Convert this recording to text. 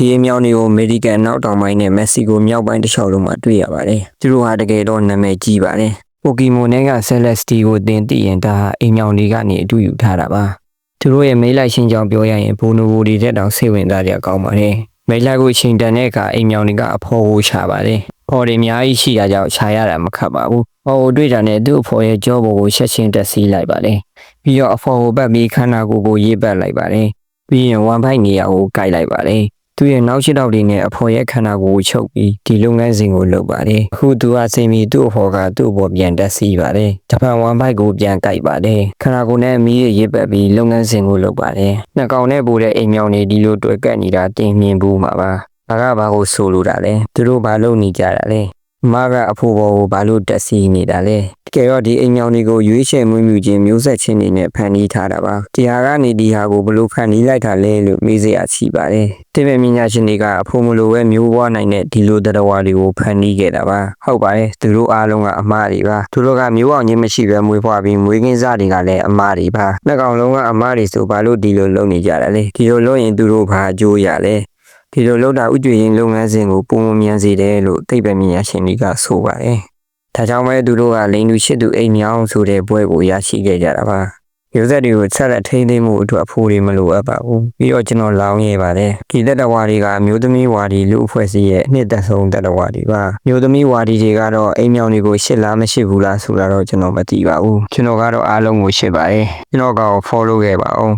ဒီအမြောင်တွေကိုအမေရိကန်နောက်တောင်ပိုင်းနဲ့မက္ဆီကိုမြောက်ပိုင်းတစ်လျှောက်လုံးမှာတွေ့ရပါတယ်သူတို့ဟာတကယ်တော့နာမည်ကြီးပါတယ်ပိုကီမွန်နဲ့က Celesti ကိုသင်သိရင်ဒါဟာအိမ်မြောင်တွေကနေအတူယူထားတာပါသူတို့ရဲ့မိတ်လိုက်ရှင်းကြောင်းပြောရရင်ဘိုနိုဘိုတွေတက်တောင်စိတ်ဝင်စားကြကောင်းပါတယ်မိတ်လိုက်ကိုချိန်တန်တဲ့အခါအိမ်မြောင်တွေကအဖော်ကိုချပါတယ်ဖော်တွေအများကြီးရှိတာကြောင့်ခြာရတာမခတ်ပါဘူးဖော်ကိုတွေ့တာနဲ့သူ့အဖော်ရဲ့ကြောဘောကိုချက်ချင်းတက်စီးလိုက်ပါတယ်ပြီးတော့အဖော်ကိုပတ်ပြီးခန္ဓာကိုယ်ကိုရေးပတ်လိုက်ပါတယ်ပြီးရင်ဝမ်ဖိုက်နေရာကိုကိုက်လိုက်ပါတယ် သူ့ရဲ့နောက်ရှိတော့တွေနဲ့အဖော်ရဲ့ခန္ဓာကိုယ်ကိုချုပ်ပြီးဒီလုပ်ငန်းစဉ်ကိုလုပ်ပါတယ်။အခုသူကစိန်ပြီးသူ့အဖော်ကသူ့အပေါ်ပြန်တက်စီပါတယ်။ဂျပန်ဝမ်ဘိုက်ကိုပြန်ကြိုက်ပါတယ်။ခန္ဓာကိုယ်နဲ့မီးရရစ်ပတ်ပြီးလုပ်ငန်းစဉ်ကိုလုပ်ပါတယ်။နှစ်ကောင်နဲ့ပို့တဲ့အိမ်မြောင်တွေဒီလိုတွေ့ကပ်နေတာတင်မြင်ဘူးမှာပါ။ဘာကဘာကိုဆိုလိုတာလဲ။သူတို့ဘာလုပ်နေကြတာလဲ။ မကအဖိုးဘောကိုဘာလို့တက်စီနေတာလဲတကယ်တော့ဒီအိမ်မြောင်တွေကိုရွေးချယ်မွေးမြူခြင်းမျိုးဆက်ချင်းတွေနဲ့ဖန်တီးထားတာပါတရားကနေဒီဟာကိုဘလို့ဖန်တီးလိုက်တာလဲလို့မေးစရာရှိပါတယ်တိပ္ပယ်ပညာရှင်တွေကအဖိုးမလိုပဲမျိုးပွားနိုင်တဲ့ဒီလိုတရားဝါတွေကိုဖန်တီးခဲ့တာပါဟုတ်ပါတယ်သူတို့အားလုံးကအမှားတွေပါသူတို့ကမျိုးအောင်ချင်းမရှိပဲမွေးဖွားပြီးမွေးကင်းစားတွေကလည်းအမှားတွေပါနှစ်ကောင်လုံးကအမှားတွေဆိုဘာလို့ဒီလိုလုပ်နေကြတာလဲဒီလိုလုပ်ရင်သူတို့ဘာအကျိုးရလဲ ဒီလိုလောက်တာဥကြွေရင်လုပ်ငန်းစဉ်ကိုပုံမမြန်စေတယ်လို့သိပ္ပံပညာရှင်တွေကဆိုပါတယ်။ဒါကြောင့်ပဲသူတို့ကလိန်လူရှိသူအိမ်မြောင်းဆိုတဲ့ဘွဲကိုရရှိခဲ့ကြတာပါ။မျိုးဆက်တွေကိုဆက်လက်ထိန်းသိမ်းမှုအတွက်အဖိုးတွေမလိုအပ်ပါဘူး။ပြီးတော့ကျွန်တော်လောင်းရဲပါတယ်။ဒီတက်တဝါတွေကအမျိုးသမီးဝါဒီလူအဖွဲ့အစည်းရဲ့အနှစ်သက်ဆုံးတက်တဝါတွေပါ။မျိုးသမီးဝါဒီတွေကတော့အိမ်မြောင်းတွေကိုရှစ်လားမရှိဘူးလားဆိုတာတော့ကျွန်တော်မသိပါဘူး။ကျွန်တော်ကတော့အားလုံးကိုရှစ်ပါတယ်။ကျွန်တော်ကတော့ follow ခဲ့ပါအောင်